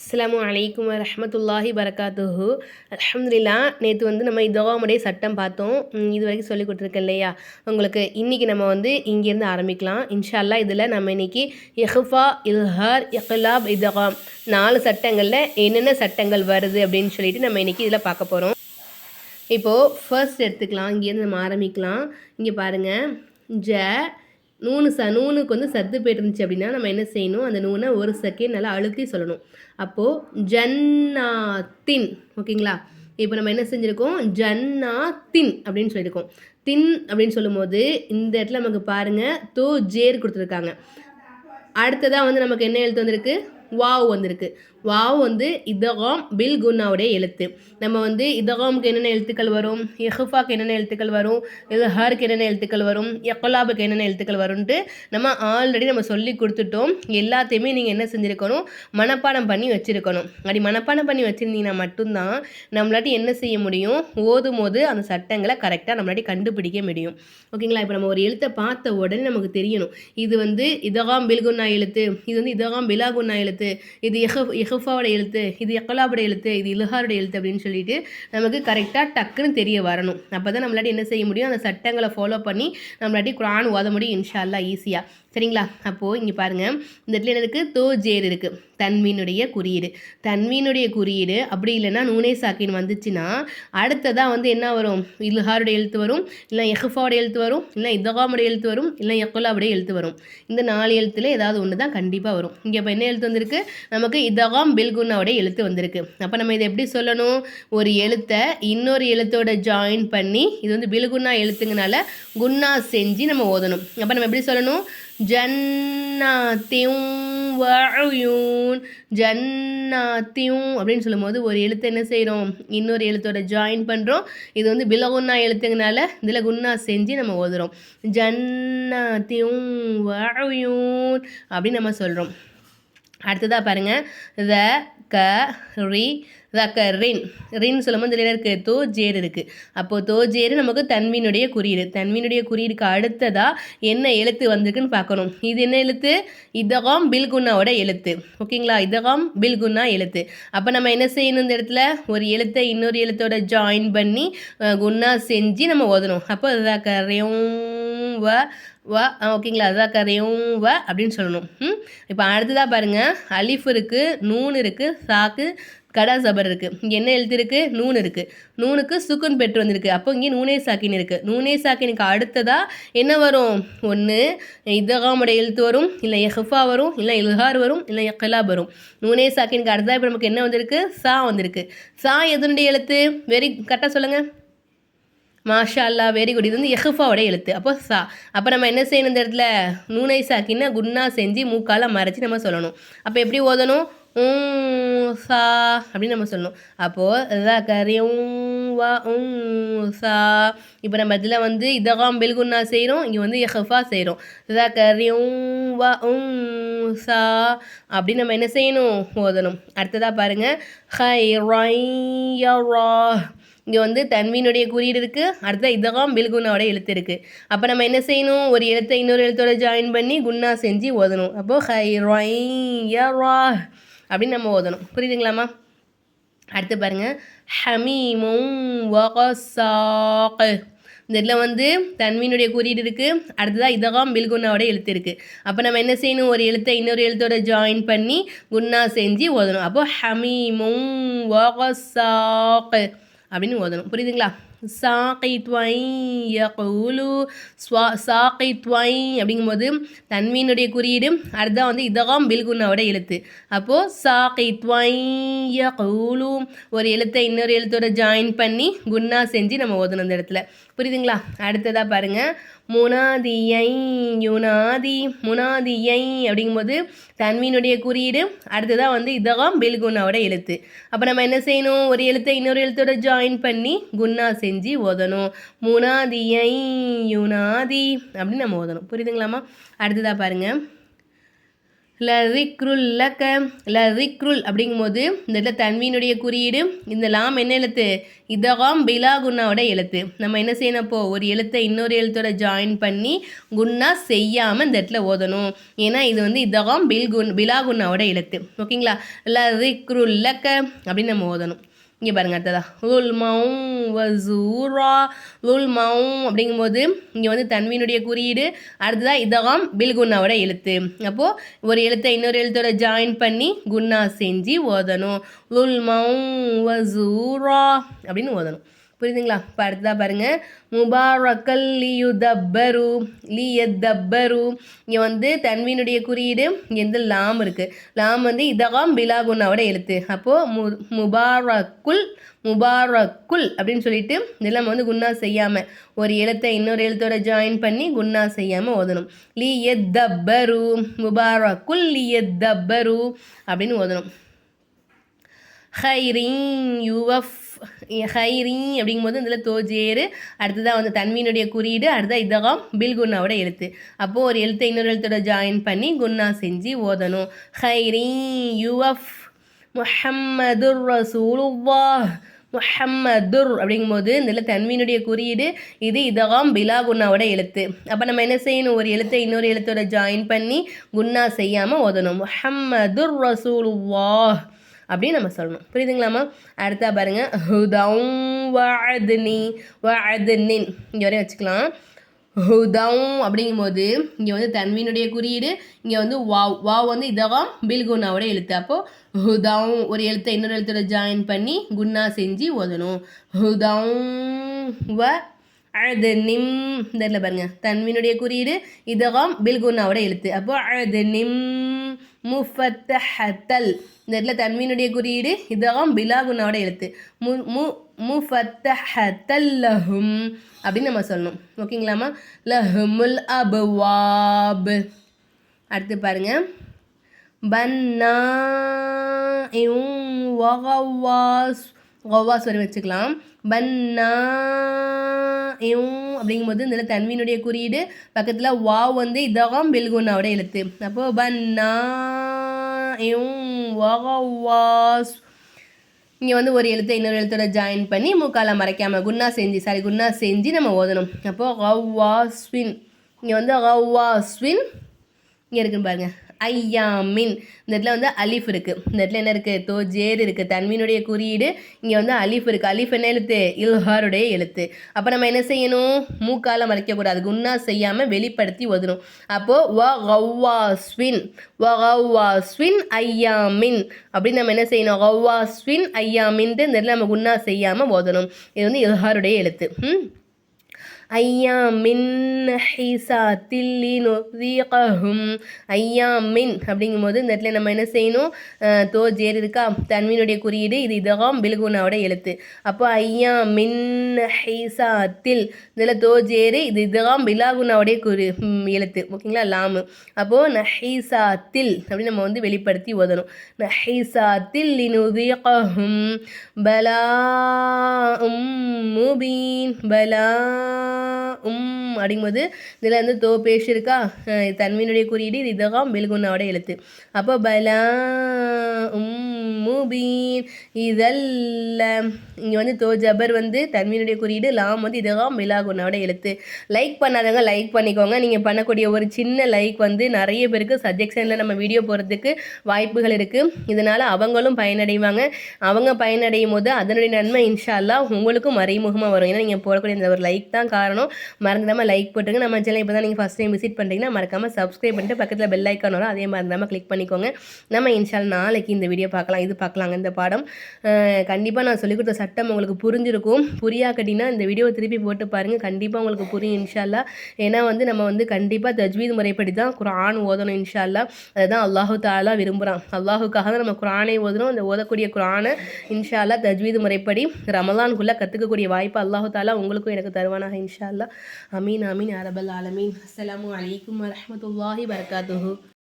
அஸ்லாம் அலைக்கும் ரஹமத்துல்லாஹி பரகாத்துஹு. அலமதுல்லா நேற்று வந்து நம்ம இதோமுடைய சட்டம் பார்த்தோம். இது வரைக்கும் சொல்லி கொடுத்துருக்கேன் இல்லையா? உங்களுக்கு இன்றைக்கி நம்ம வந்து இங்கேருந்து ஆரம்பிக்கலாம். இன்ஷால்லா இதில் நம்ம இன்னைக்கு இஹ்ஃபா இல்ஹார் இக்லாப் இதகாம் நாலு சட்டங்களில் என்னென்ன சட்டங்கள் வருது அப்படின்னு சொல்லிட்டு நம்ம இன்னைக்கு இதில் பார்க்க போகிறோம் இப்போது ஃபர்ஸ்ட் எடுத்துக்கலாம். இங்கேருந்து நம்ம ஆரம்பிக்கலாம். இங்கே பாருங்கள் ஜ நூனு ச நூனுக்கு வந்து சத்து போயிட்டு இருந்துச்சு அப்படின்னா நம்ம என்ன செய்யணும்? அந்த நூனை ஒரு செகண்ட் நல்லா அழுத்தி சொல்லணும். அப்போது ஜன்னாத்தின் ஓகேங்களா? இப்போ நம்ம என்ன செஞ்சுருக்கோம்? ஜன்னாத்தின் அப்படின்னு சொல்லியிருக்கோம் தின் அப்படின்னு சொல்லும்போது இந்த இடத்துல நமக்கு பாருங்கள் தோ ஜேர் கொடுத்துருக்காங்க. அடுத்ததாக வந்து நமக்கு என்ன எழுத்து வந்திருக்கு? வாவ் வந்திருக்கு. வாவ் வந்து இதகாம் பில் குன்னாவுடைய எழுத்து. நம்ம வந்து இதகாமுக்கு என்னென்ன எழுத்துக்கள் வரும்? எஹ்ஃபாக்கு என்னென்ன எழுத்துக்கள் வரும்? இல்ஹாருக்கு என்னென்ன எழுத்துக்கள் வரும்? எக்கலாபுக்கு என்னென்ன எழுத்துக்கள் வரும்ன்ட்டு நம்ம ஆல்ரெடி நம்ம சொல்லி கொடுத்துட்டோம். எல்லாத்தையுமே நீங்கள் என்ன செஞ்சுருக்கணும்? மனப்பாடம் பண்ணி வச்சுருக்கணும். அப்படி மனப்பாடம் பண்ணி வச்சுருந்தீங்கன்னா மட்டும்தான் நம்மளாட்டி என்ன செய்ய முடியும்? ஓதும் போது அந்த சட்டங்களை கரெக்டாக நம்மளாட்டி கண்டுபிடிக்க முடியும். ஓகேங்களா? இப்போ நம்ம ஒரு எழுத்தை பார்த்த உடனே நமக்கு தெரியணும். இது வந்து இதகாம் பில்குன்னா எழுத்து இது வந்து இதகாம் பிலாகுன்னா எழுத்து இது எஹ் ஹிஃபாவோட எழுத்து இது எக்கலாபோட எழுத்து இது இலுஹாரோட எழுத்து அப்படின்னு சொல்லிட்டு நமக்கு கரெக்டாக டக்குன்னு தெரிய வரணும். அப்போ தான் நம்மளாட்டி என்ன செய்ய முடியும்? அந்த சட்டங்களை ஃபாலோ பண்ணி நம்மளாட்டி குரான் ஓத முடியும் இன்ஷா ஈஸியாக சரிங்களா? அப்போது இங்கே பாருங்கள் இந்த இடத்துல என்ன இருக்குது தோ ஜேர் இருக்குது தன்மீனுடைய குறியீடு. தன்மீனுடைய குறியீடு அப்படி இல்லைன்னா நூனே சாக்கின் வந்துச்சுன்னா அடுத்ததாக வந்து என்ன வரும்? இல்ஹாருடைய எழுத்து வரும் இல்லை எஹ்ஃபாவுடைய எழுத்து வரும் இல்லை இதகாமுடைய எழுத்து வரும் இல்லை எக்கோலாவுடைய எழுத்து வரும். இந்த நாலு எழுத்தில் ஏதாவது ஒன்று தான் கண்டிப்பாக வரும். இங்கே இப்போ என்ன எழுத்து வந்திருக்கு? நமக்கு இதகாம் பில்குன்னாவுடைய எழுத்து வந்திருக்கு. அப்போ நம்ம இதை எப்படி சொல்லணும்? ஒரு எழுத்தை இன்னொரு எழுத்தோட ஜாயின் பண்ணி இது வந்து பில்குன்னா எழுத்துங்கனால குன்னா செஞ்சு நம்ம ஓதணும். அப்போ நம்ம எப்படி சொல்லணும்? ஜன்னாத்தியும் வயூன் ஜன்னாத்தியும் அப்படின்னு சொல்லும்போது ஒரு எழுத்து என்ன செய்கிறோம் இன்னொரு எழுத்தோட ஜாயின் பண்ணுறோம் இது வந்து பிலகுன்னா எழுத்துங்கனால இதில் குன்னா செஞ்சு நம்ம ஓதுறோம். ஜன்னாத்தியும் வயூன் அப்படின்னு நம்ம சொல்கிறோம் அடுத்ததாக பாருங்கள் த க ரி த க ரின். ரின் சொல்லும்போது இதில் இருக்குது தோ ஜேர் இருக்குது அப்போது தோ ஜேர் நமக்கு தன்மீனுடைய குறியீடு. தன்மீனுடைய குறியீடுக்கு அடுத்ததாக என்ன எழுத்து வந்திருக்குன்னு பார்க்கணும். இது என்ன எழுத்து? இதகாம் பில்குன்னாவோட எழுத்து. ஓகேங்களா? இதகாம் பில்குன்னா எழுத்து. அப்போ நம்ம என்ன செய்யணும் இந்த இடத்துல? ஒரு எழுத்தை இன்னொரு எழுத்தோட ஜாயின் பண்ணி குன்னா செஞ்சு நம்ம ஓதணும். அப்போ த வ வ ஓகேங்களா? அதான் கரையும் வ அப்படின்னு சொல்லணும். ம்? இப்போ அடுத்ததாக பாருங்கள் அலிஃப் இருக்குது நூன் இருக்குது சாக்கு கடா சபர் இருக்குது இங்கே என்ன எழுத்து இருக்குது நூன் இருக்குது நூனுக்கு சுக்குன் பெற்று வந்திருக்கு. அப்போ இங்கே நூனே சாக்கின் இருக்குது நூனே சாக்கினுக்கு அடுத்ததாக என்ன வரும்? ஒன்று இதகாமுடைய எழுத்து வரும் இல்லை எஹ்ஃபா வரும் இல்லை இல்ஹார் வரும் இல்லை எக்கலாப் வரும். நூனே சாக்கினுக்கு அடுத்ததாக இப்போ நமக்கு என்ன வந்திருக்கு? சா வந்திருக்கு. சா எதனுடைய எழுத்து? வெரி கரெக்டாக சொல்லுங்கள் மாஷா அல்லா வெரி குட் இது வந்து எஹ்ஃபாவோட எழுத்து. அப்போ சா அப்போ நம்ம என்ன செய்யணும் இந்த இடத்துல? நூனை சாக்கின்னா குன்னா செஞ்சு மூக்கால் மறைச்சி நம்ம சொல்லணும். அப்போ எப்படி ஓதணும்? உம் சா அப்படின்னு நம்ம சொல்லணும். அப்போது கரி வா உம் சா. இப்போ நம்ம இதில் வந்து இதகாம் பெல்குன்னா செய்கிறோம் இங்கே வந்து எஹஃபா செய்கிறோம் கரி வா உம் சா. அப்படின்னு நம்ம என்ன செய்யணும்? ஓதணும். அடுத்ததாக பாருங்கள் ஹை ரா இங்கே வந்து தன்வீனுடைய குறியீடு இருக்குது அடுத்த இதகம் பில்குன்னாவோட எழுத்து இருக்குது அப்போ நம்ம என்ன செய்யணும்? ஒரு எழுத்தை இன்னொரு எழுத்தோட ஜாயின் பண்ணி குன்னா செஞ்சு ஓதணும். அப்போது ஹை ரா அப்படின்னு நம்ம ஓதணும். புரியுதுங்களாம்மா? அடுத்து பாருங்கள் ஹமீமும் வகசாக். இந்த இதில் வந்து தன்வீனுடைய குறியீடு இருக்குது அடுத்ததாக இதகாம் பில்குன்னாவோட எழுத்து இருக்குது அப்போ நம்ம என்ன செய்யணும்? ஒரு எழுத்தை இன்னொரு எழுத்தோட ஜாயின் பண்ணி குன்னா செஞ்சு ஓதணும். அப்போது ஹமீமும் சாக்கு அப்படின்னு ஓதணும். புரியுதுங்களா? சாக்கை துவை ஸ்வா சாக்கை துவை அப்படிங்கும்போது தன்மீனுடைய குறியீடு அடுத்தா வந்து இதகம் பில்குன்னாவோட எழுத்து. அப்போது சாக்கை துவை யகூலு ஒரு எழுத்தை இன்னொரு எழுத்தோட ஜாயின் பண்ணி குன்னா செஞ்சு நம்ம ஓதணும் அந்த இடத்துல. புரியுதுங்களா? அடுத்ததாக பாருங்கள் முனாதியை யுனாதி முனாதியை அப்படிங்கும்போது தன்மீனுடைய குறியீடு அடுத்ததாக வந்து இதகாம் பில்குன்னாவோட எழுத்து. அப்போ நம்ம என்ன செய்யணும்? ஒரு எழுத்தை இன்னொரு எழுத்தோட ஜாயின் பண்ணி குன்னா செஞ்சு ஓதணும். முனாதியை யுனாதி அப்படின்னு நம்ம ஓதணும். புரியுதுங்களாம்மா? அடுத்ததாக பாருங்கள் ல ரிக்ருல் லக்க ல அப்படிங்கும்போது இந்த இடத்துல தன்வீனுடைய குறியீடு இந்த லாம் என்ன எழுத்து? இதகாம் பிலா குன்னாவோட எழுத்து. நம்ம என்ன செய்யணும் அப்போ? ஒரு எழுத்தை இன்னொரு எழுத்தோட ஜாயின் பண்ணி குன்னா செய்யாமல் இந்த இடத்துல ஓதணும். ஏன்னா இது வந்து இதகாம் பில் குன் பிலா குன்னாவோட எழுத்து. ஓகேங்களா? ல லக்க அப்படின்னு நம்ம ஓதணும். இங்கே பாருங்க அடுத்ததா. லுல் மௌம் வசூரா லுல் மவும் அப்படிங்கும்போது இங்கே வந்து தன்வீனுடைய குறியீடு. அடுத்ததாக இதகாம் பில் குன்னாவோட எழுத்து. அப்போது ஒரு எழுத்தை இன்னொரு எழுத்தோட ஜாயின் பண்ணி குன்னா செஞ்சு ஓதணும். லுல் மவும் வசூரா அப்படின்னு ஓதணும். புரியுதுங்களா? இப்போ அடுத்ததாக பாருங்கள் முபாரக்கல் லியுதப்பரு லியத்தப்பரு. இங்கே வந்து தன்வீனுடைய குறியீடு இங்கே வந்து லாம் இருக்குது லாம் வந்து இதகாம் பிலாகுன்னாவோட எழுத்து. அப்போது மு முபாரக்குல் முபாரக்குல் அப்படின்னு சொல்லிட்டு இதெல்லாம் வந்து குன்னா செய்யாமல் ஒரு எழுத்தை இன்னொரு எழுத்தோட ஜாயின் பண்ணி குன்னா செய்யாமல் ஓதணும். லி எத்தப்பரு முபாரக்குல் லி எத்தப்பரு அப்படின்னு ஓதணும். ஹைரிங் யுவஃப் ஹைரி அப்படிங்கும்போது இதில் தோஜேரு அடுத்ததாக வந்து தன்மீனுடைய குறியீடு அடுத்ததாக இதகம் பில் குன்னாவோட எழுத்து. அப்போது ஒரு எழுத்தை இன்னொரு எழுத்தோட ஜாயின் பண்ணி குன்னா செஞ்சு ஓதணும். ஹைரி யுஎஃப் முஹம்மதுர் ரசூலுவா முஹம்மதுர் அப்படிங்கும்போது இதில் தன்மீனுடைய குறியீடு இது இதகாம் பிலா குன்னாவோட எழுத்து. அப்போ நம்ம என்ன செய்யணும்? ஒரு எழுத்தை இன்னொரு எழுத்தோட ஜாயின் பண்ணி குன்னா செய்யாமல் ஓதணும். முஹம்மதுர் ரசூலுவா அப்படின்னு நம்ம சொல்லணும். புரியுதுங்களாம்மா அடுத்தா பாருங்கள் ஹுதம் வஅத்னி வஅத்னின். இங்கே வரையும் வச்சுக்கலாம். ஹுதம் அப்படிங்கும்போது இங்கே வந்து தன்வீனுடைய குறியீடு இங்கே வந்து வாவ். வாவ் வந்து இதகம் பில் எழுத்து. அப்போது ஹுதம் ஒரு எழுத்தை இன்னொரு எழுத்தோட ஜாயின் பண்ணி குன்னா செஞ்சு ஓதணும். ஹுதம் வ அழுது நிம் தெரியல பாருங்க. தன்வினுடைய குறியீடு இதகம் பில்குன்னாவோட எழுத்து. அப்போ அழுது நிம் முஃபத்தஹத்தல் இந்த இடத்துல தன்மீனுடைய குறியீடு இதுதான் பிலாகுனாவோட எழுத்து. மு மு முஃபத்தஹத்தல் லஹும் அப்படின்னு நம்ம சொல்லணும். ஓகேங்களாம்மா? லஹுமுல் அபுவாப். அடுத்து பாருங்க. பன்னா வகவாஸ். வகவாஸ் வரை வச்சுக்கலாம். பன்னா அப்படிங்கும்போது இந்த தன்வினுடைய குறியீடு பக்கத்தில் வா வந்து இதகம் பெல்குனாவோட எழுத்து. அப்போது பன்னா வகவாஸ் இங்கே வந்து ஒரு எழுத்தை இன்னொரு எழுத்தோட ஜாயின் பண்ணி மூக்கால மறைக்காமல் குன்னா செஞ்சு சாரி குன்னா செஞ்சு நம்ம ஓதணும். அப்போது கவ்வாஸ்வின் இங்கே வந்து கவ்வாஸ்வின் இங்கே இருக்குன்னு பாருங்கள் ஐயாமின். இந்த இடத்துல வந்து அலிஃப் இருக்குது இந்த இடத்துல என்ன இருக்குது தோ ஜேர் இருக்குது தன்மீனுடைய குறியீடு இங்கே வந்து அலிஃப் இருக்குது அலிஃப் என்ன எழுத்து? இல்ஹாருடைய எழுத்து. அப்போ நம்ம என்ன செய்யணும்? மூக்கால மறைக்கக்கூடாது குன்னா செய்யாமல் வெளிப்படுத்தி ஒதுணும் அப்போது வ கவ்வாஸ்வின் வ கவ்வாஸ்வின் ஐயாமின். அப்படின்னு நம்ம என்ன செய்யணும்? கவ்வாஸ்வின் ஐயாமின்ட்டு இந்த இடத்துல நம்ம குன்னா செய்யாமல் ஓதணும் இது வந்து இல்ஹாருடைய எழுத்து. ம்? ஐயாமின் ஹிசாத்தில் நுதீகஹும் ஐயாமின் அப்படிங்கும்போது இந்த இடத்துல நம்ம என்ன செய்யணும்? தோ ஜேர் இருக்கா? தன்மீனுடைய குறியீடு இது இதகம் பில்குனாவோட எழுத்து. அப்போ ஐயாமின் தில் இதில் தோ ஜேரு இது இதகம் பிலாகுனாவுடைய குறி எழுத்து. ஓகேங்களா? லாமு. அப்போது நஹீசாத்தில் அப்படின்னு நம்ம வந்து வெளிப்படுத்தி ஓதணும். நஹீசாத்தில் லினுதீகஹும் பலா உம் முபீன். பலா உம் அப்படிங்கும்போது இதில் வந்து தோ பேசியிருக்கா தன்மையினுடைய குறியீடு இது இதகம் பெல்குன்னாவோட எழுத்து. அப்போ பலா உம் முபீன். இதல்ல இங்கே வந்து தோ ஜபர் வந்து தன்மையினுடைய குறியீடு லாம் வந்து இதகம் மிலாகுன்னாவோட எழுத்து. லைக் பண்ணாதவங்க லைக் பண்ணிக்கோங்க. நீங்கள் பண்ணக்கூடிய ஒரு சின்ன லைக் வந்து நிறைய பேருக்கு சஜெக்ஷனில் நம்ம வீடியோ போகிறதுக்கு வாய்ப்புகள் இருக்குது இதனால் அவங்களும் பயனடைவாங்க. அவங்க பயனடையும் போது அதனுடைய நன்மை இன்ஷால்லா உங்களுக்கும் மறைமுகமாக வரும். ஏன்னா நீங்கள் போடக்கூடிய இந்த ஒரு லைக் தான் காரணம். மறந்துடாமல் லைக் போட்டுங்க நம்ம சேனல் இப்போ தான் நீங்கள் ஃபஸ்ட் டைம் விசிட் பண்ணுறீங்கன்னா மறக்காமல் சப்ஸ்கிரைப் பண்ணிட்டு பக்கத்தில் பெல் ஐக்கான் வரும். அதே மறந்தாமல் கிளிக் பண்ணிக்கோங்க. நம்ம இன்ஷால் நாளைக்கு இந்த வீடியோ பார்க்கலாம். இது பார்க்கலாங்க இந்த பாடம். கண்டிப்பாக நான் சொல்லிக் கொடுத்த சட்டம் உங்களுக்கு புரிஞ்சிருக்கும். புரியாக்கட்டினா இந்த வீடியோவை திருப்பி போட்டு பாருங்கள் கண்டிப்பாக உங்களுக்கு புரியும் இன்ஷால்லா ஏன்னா வந்து நம்ம வந்து கண்டிப்பாக தஜ்வீத் முறைப்படி தான் குரான் ஓதணும் இன்ஷால்லா அதுதான் அல்லாஹு தாலா விரும்புகிறான் அல்லாஹுக்காக தான் நம்ம குரானை ஓதணும் அந்த ஓதக்கூடிய குரானை இன்ஷால்லா தஜ்வீத் முறைப்படி ரமலான்குள்ளே கற்றுக்கக்கூடிய வாய்ப்பு அல்லாஹு தாலா உங்களுக்கும் எனக்கு தருவானாக இன்ஷால்லா அமீன் அமீன் அரபல் ஆலமீன். அஸ்லாம் வலைக்கம் வரமத்துல்லாஹி வரகாத்துஹூ